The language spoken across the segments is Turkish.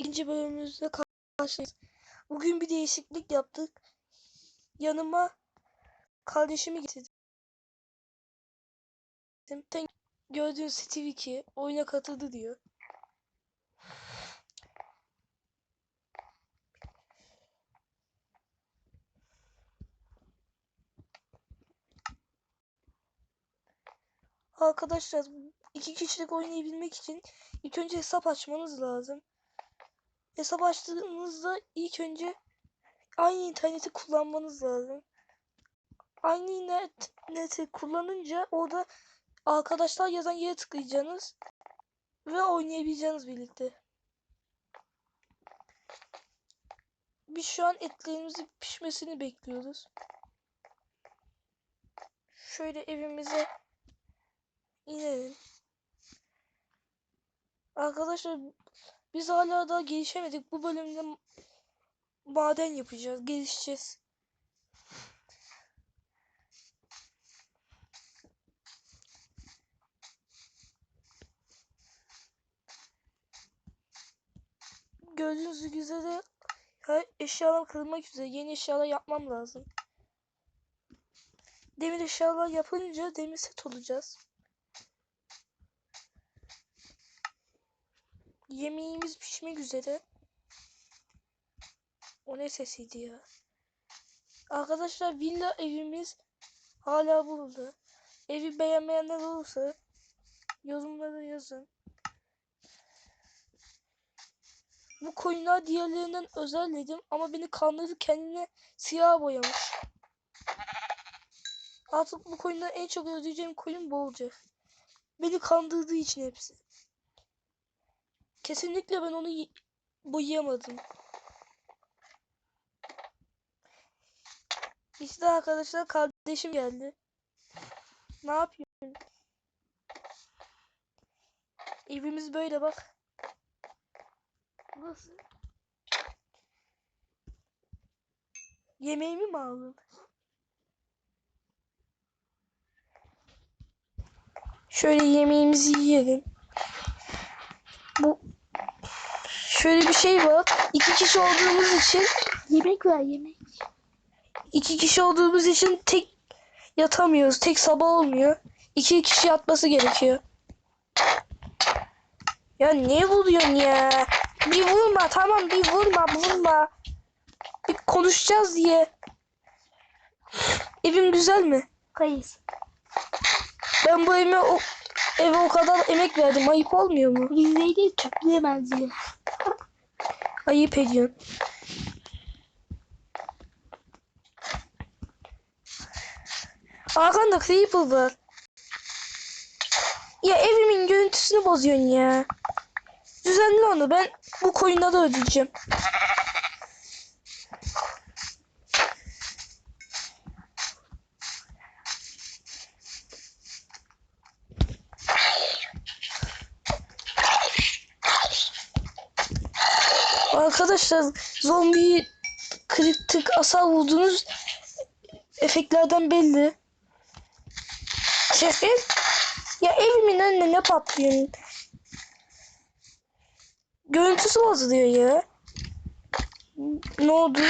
ikinci bölümümüzde karşınızdayız. Bugün bir değişiklik yaptık. Yanıma kardeşimi getirdim. Gördüğünüz Steve 2 oyuna katıldı diyor. Arkadaşlar iki kişilik oynayabilmek için ilk önce hesap açmanız lazım. Hesap açtığınızda ilk önce aynı interneti kullanmanız lazım. Aynı internet neti kullanınca orada arkadaşlar yazan yere tıklayacaksınız ve oynayabileceğiniz birlikte. Biz şu an etlerimizin pişmesini bekliyoruz. Şöyle evimize inelim. Arkadaşlar biz hala daha gelişemedik. Bu bölümde maden yapacağız. Gelişeceğiz. Gördüğünüz üzere eşyalar kırılmak üzere. Yeni eşyalar yapmam lazım. Demir eşyalar yapınca demir set olacağız. Yemeğimiz pişmek üzere. O ne sesiydi ya? Arkadaşlar villa evimiz hala burada. Evi beğenmeyenler olursa yorumlara yazın. Bu koyunlar diğerlerinden özelledim ama beni kandırdı kendine siyah boyamış. Artık bu koyundan en çok ödeyeceğim koyun bu olacak. Beni kandırdığı için hepsi. Kesinlikle ben onu boyayamadım. İşte arkadaşlar kardeşim geldi. Ne yapıyorsun? Evimiz böyle bak. Nasıl? Yemeğimi mi aldın? Şöyle yemeğimizi yiyelim. Bu şöyle bir şey var. İki kişi olduğumuz için Yemek ver yemek. iki kişi olduğumuz için tek yatamıyoruz. Tek sabah olmuyor. İki kişi yatması gerekiyor. Ya niye vuruyorsun ya? Bir vurma tamam bir vurma vurma. Bir konuşacağız diye. Evim güzel mi? Kayıs. Ben bu evime o, eve o kadar emek verdim. Ayıp olmuyor mu? Yüzeyde çöplüğe benziyor. Ayıp ediyorsun. Arkanda creeper var. Ya evimin görüntüsünü bozuyorsun ya. Düzenle onu. Ben bu koyunları ödeyeceğim. Arkadaşlar zombiyi kritik asal vurdunuz efektlerden belli. Şefim ya evimin önüne ne patlıyorsun? Görüntüsü bozuluyor ya. Ne oldu?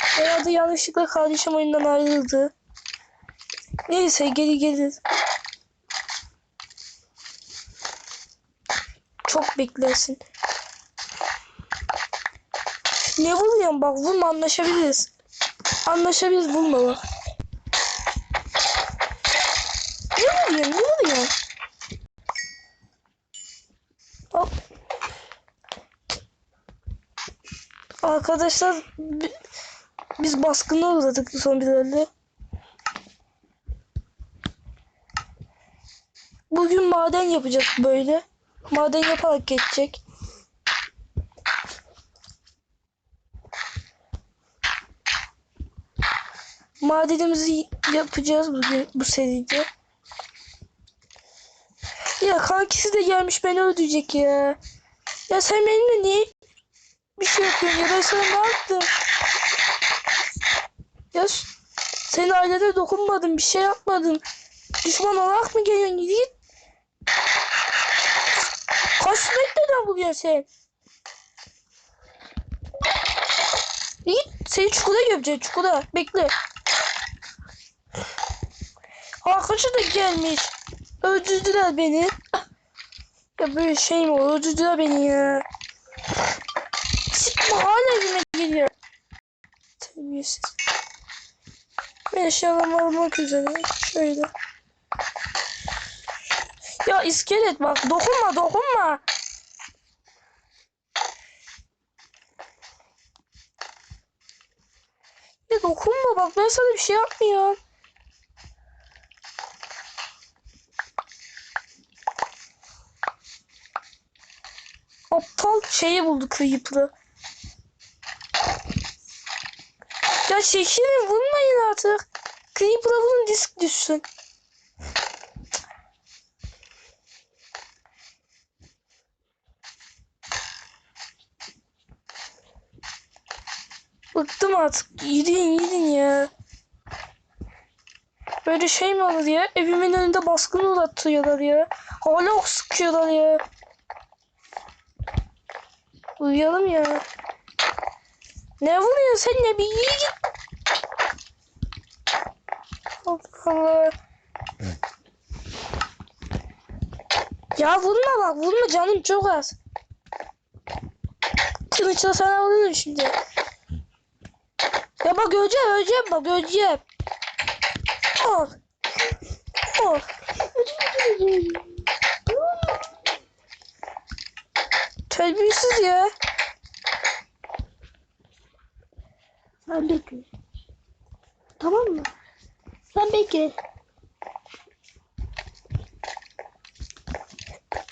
Herhalde yanlışlıkla kardeşim oyundan ayrıldı. Neyse geri gelir. Çok beklersin. Vuruyorsun bak vurma anlaşabiliriz. Anlaşabiliriz vurma bak. Ne vuruyorsun ne vuruyorsun? Hop. Arkadaşlar bi- biz baskına uğradık zombilerle. Bugün maden yapacağız böyle. Maden yaparak geçecek. Madenimizi yapacağız bugün bu seride. Ya kankisi de gelmiş beni öldürecek ya. Ya sen benimle niye bir şey yapıyorsun ya ben sana ne yaptım? Ya senin ailene dokunmadım bir şey yapmadım. Düşman olarak mı geliyorsun git. Kaç metreden buluyorsun sen? Seni çukura gömeceğim çukura. Bekle. Arkadaşı da gelmiş. Öldürdüler beni. Ya böyle şey mi olur? Öldürdüler beni ya. Sıkma hala elime geliyor. Terbiyesiz. Ben eşyalarımı almak üzere. Şöyle. Ya iskelet bak dokunma dokunma. Ya dokunma bak ben sana bir şey yapmıyorum. Aptal şeyi buldu Creeper'ı. Ya çekilin vurmayın artık. Creeper'a vurun disk düşsün. Bıktım artık. Gidin gidin ya. Böyle şey mi olur ya? Evimin önünde baskın uğratıyorlar ya. Hala sıkıyorlar ya. Uyuyalım ya. Ne vuruyorsun sen ne bir iyi git. Allah. Ya vurma bak vurma canım çok az. Kılıçla sana vururum şimdi. Ya bak öleceğim öleceğim bak öleceğim. Al. Al. Terbiyesiz ya. Sen bekle. Tamam mı? Sen bekle.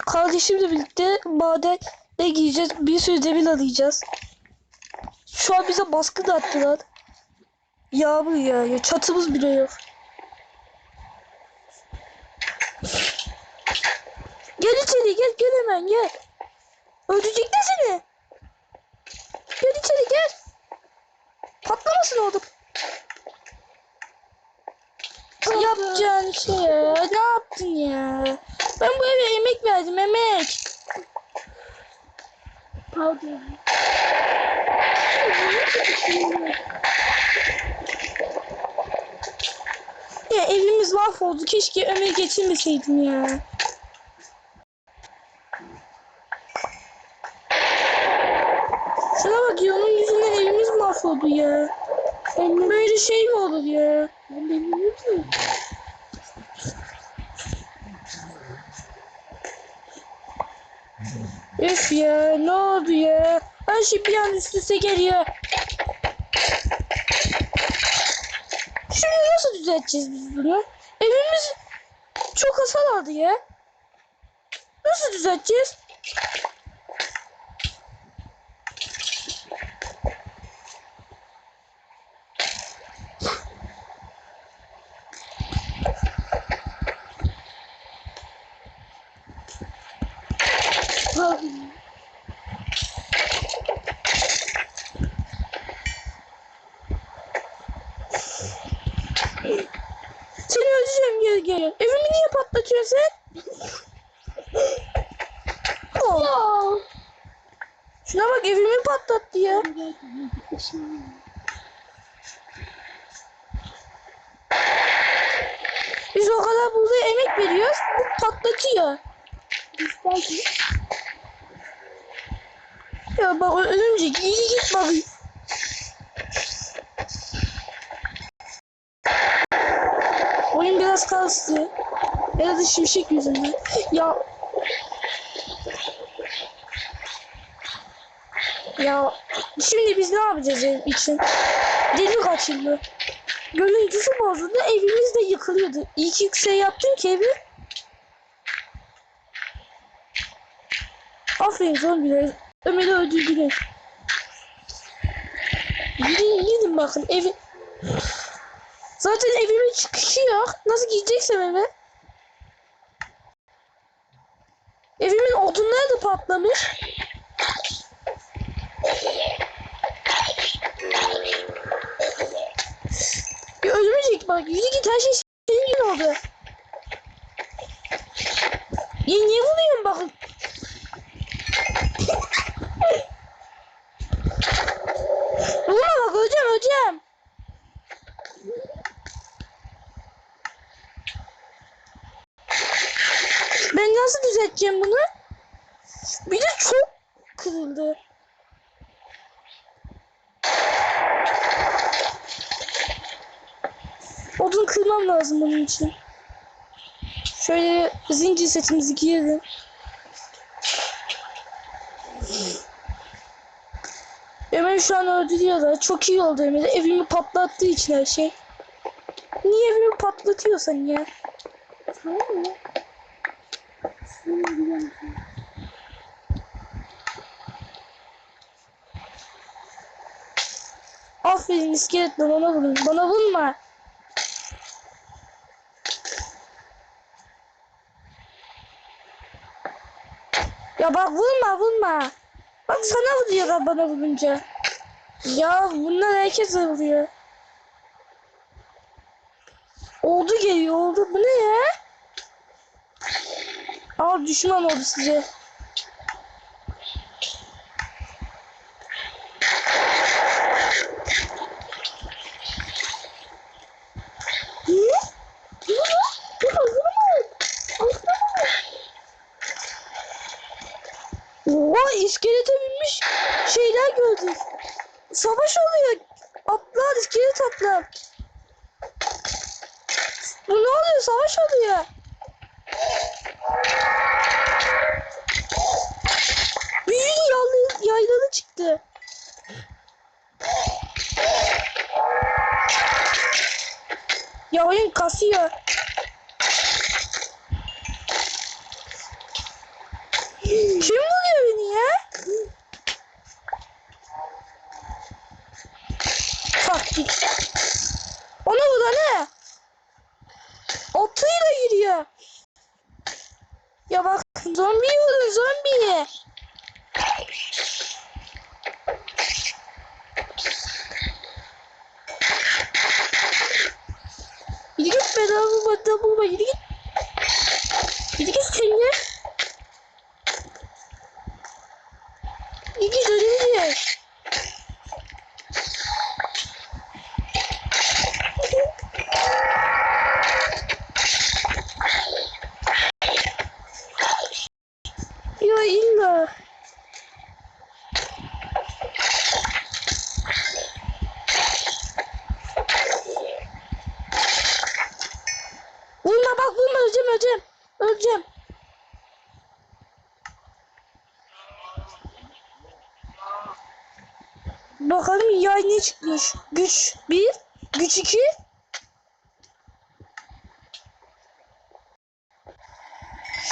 Kardeşimle birlikte maden ne giyeceğiz? Bir sürü demir arayacağız. Şu an bize baskı da attılar. Yağmur yağıyor. Çatımız bile yok. Gel içeri gel gel hemen gel. Öldürecekler seni. Gel içeri gel. Patlamasın orada. Yapacağın şey ya. Ne yaptın ya? Ben bu eve emek verdim emek. Pardon. Ya evimiz mahvoldu. Keşke Ömer'i getirmeseydim ya. Şuna bak ya onun yüzünden evimiz mahvoldu ya. Böyle şey mi olur ya? Ben bilmiyorum ki. Üf ya ne oldu ya? Her şey bir an üst üste geliyor. Şimdi nasıl düzelteceğiz biz bunu? Evimiz çok hasar aldı ya. Nasıl düzelteceğiz? Pardon. Seni öldüreceğim gel gel. Evimi niye patlatıyorsun sen? Oh, Ya. şuna bak evimi patlattı ya. Biz o kadar burada emek veriyoruz. Bu patlatıyor. Ya bak örümcek iyi git bak. Oyun biraz kastı. Ya da şimşek yüzünden. Ya. Ya şimdi biz ne yapacağız ev için? Delik açıldı. Görüntüsü bozuldu. Evimiz de yıkılıyordu. İyi ki şey yaptın ki evi. Aferin zombiler. Ömer'i öldürdüler. Gidin gidin bakın evi. Zaten evimin çıkışı yok. Nasıl gideceksem eve? Evimin odunları da patlamış. bak yüzü git her şey senin gibi oldu. Ya niye vuruyorsun bakın? Vurma bak hocam hocam. Ben nasıl düzelteceğim bunu? Bir de çok kırıldı. Lazım bunun için. Şöyle zincir setimizi giyelim. Ömer şu an öldürüyorlar. Çok iyi oldu Ömer. Evimi patlattığı için her şey. Niye evimi patlatıyorsan ya? Seni biliyorum. Aferin iskeletle bana vurun. Bana vurma. Ya bak vurma vurma. Bak sana vuruyorlar bana vurunca. Ya bunlar herkese vuruyor. Oldu geliyor oldu. Bu ne ya? Aa düşman oldu size.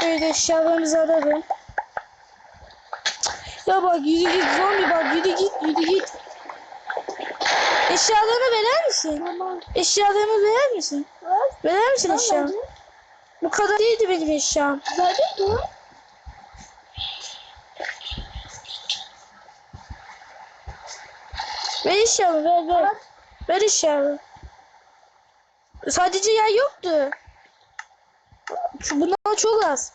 Şöyle eşyalarımızı alalım. Ya bak yürü git zombi bak yürü git yürü git. Eşyalarını verer misin? Tamam. Eşyalarımı verer misin? Var. Verer misin Tamam. eşyamı? Bu kadar değildi benim eşyam. Verdin mi? Ver eşyamı ver ver. Ver eşyamı. Sadece yay yoktu. Şu bundan çok az.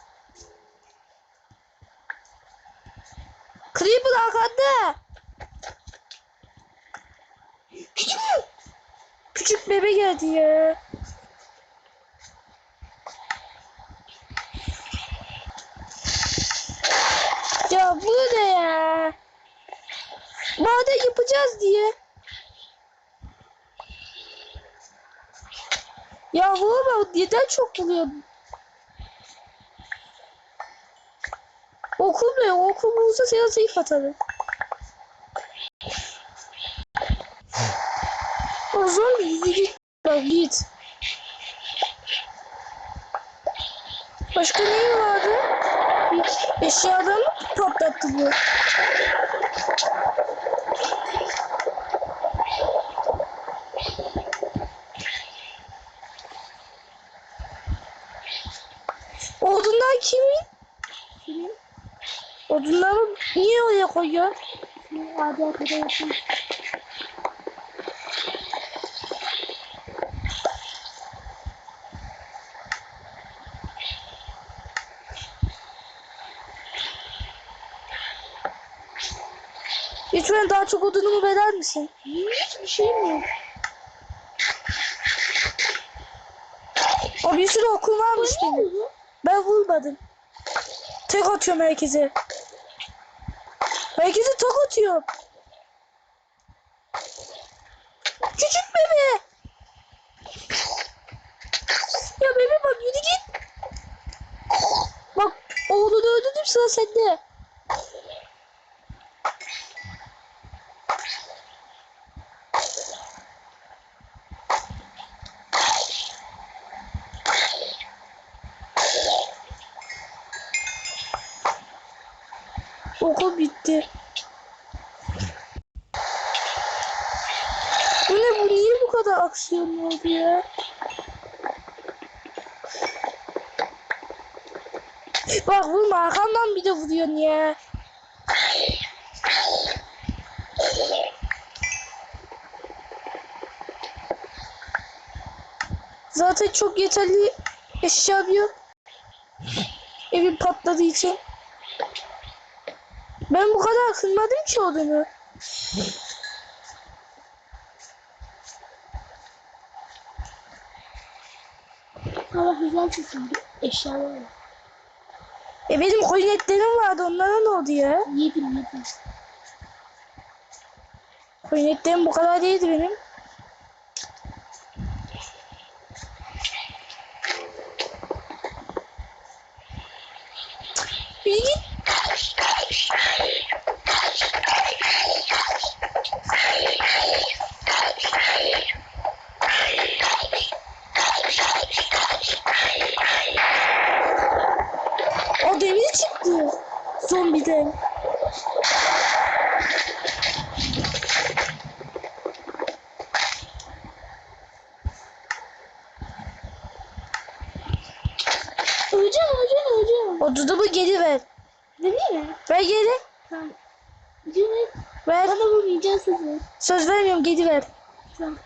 Creeper arkanda. Küçük. Küçük bebe geldi ya. Ya bu ne ya? Maden yapacağız diye. Ya vurma neden çok vuruyor? Okul ne? Okul bulsa sana zayıf atarım. O zombi git. Bak git. Başka neyi vardı? Eşyalarını patlattı bu. Odunlar kimin? Odunları niye oraya koyuyor? senin adi arkadaşın. Lütfen daha çok odunumu verer misin? Hiçbir şey mi yok? O bir sürü okum varmış benim. Ben vurmadım. tek atıyorum herkese. Herkese tek atıyorum. Küçük bebe. Ya bebe bak yürü git. Bak oğlunu öldürdüm sıra sende. Okul bitti. Bu ne bu niye bu kadar aksiyon oldu ya? Bak vurma arkamdan bir de vuruyorsun ya. Zaten çok yeterli eşyam yok. Evim patladığı için. Ben bu kadar kırmadım ki odunu. Hava güzel sesin. Eşyalar var. E benim koyun etlerim vardı onlara ne oldu ya? Yedim yedim. Koyun etlerim bu kadar değildi benim. Zombiden. Öleceğim öleceğim öleceğim. O dudumu geri ver. Değil mi? Ver geri. Tamam. Cüneyt Ver. bana vurmayacağız sizi. Söz vermiyorum geri ver. Tamam.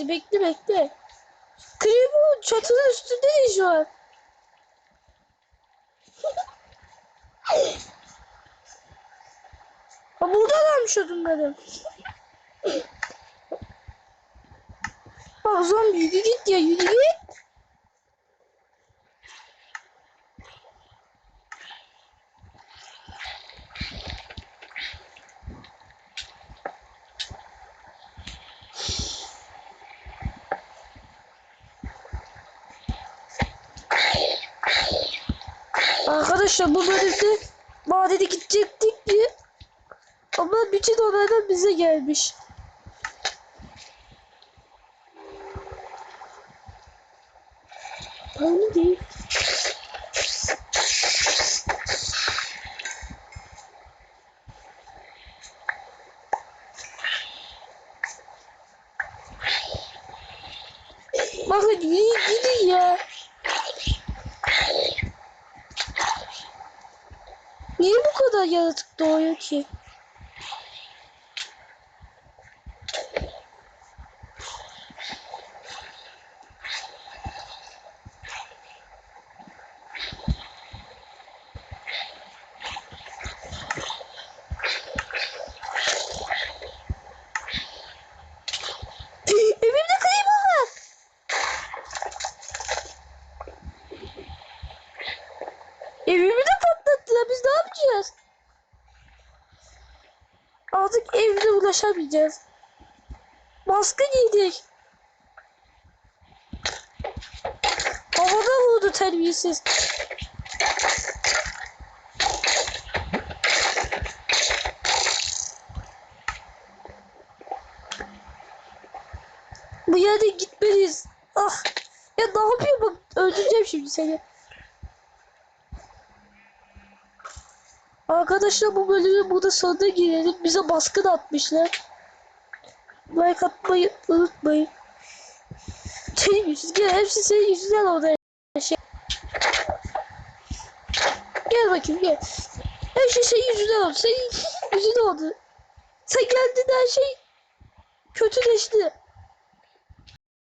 Seni bekle bekle. Kribo çatının üstünde ne şu an? Ha buradalarmış odunlarım. Bak zombi yürü git ya yürü git. Arkadaşlar bu bölümde vadede gidecektik diye ama bütün olaylar bize gelmiş. Öyle değil. noite. Ulaşamayacağız. Baskı giydik. Havada vurdu terbiyesiz. Bu yerde gitmeliyiz. Ah. Ya ne yapıyor bak öldüreceğim şimdi seni. Arkadaşlar bu bölümü burada sonuna girelim. Bize baskın atmışlar. Like atmayı unutmayın. Senin yüzün gel hepsi senin yüzünden oldu her şey. Gel bakayım gel. Her şey senin yüzünden oldu. Senin yüzünden oldu. Sen geldin her şey kötüleşti.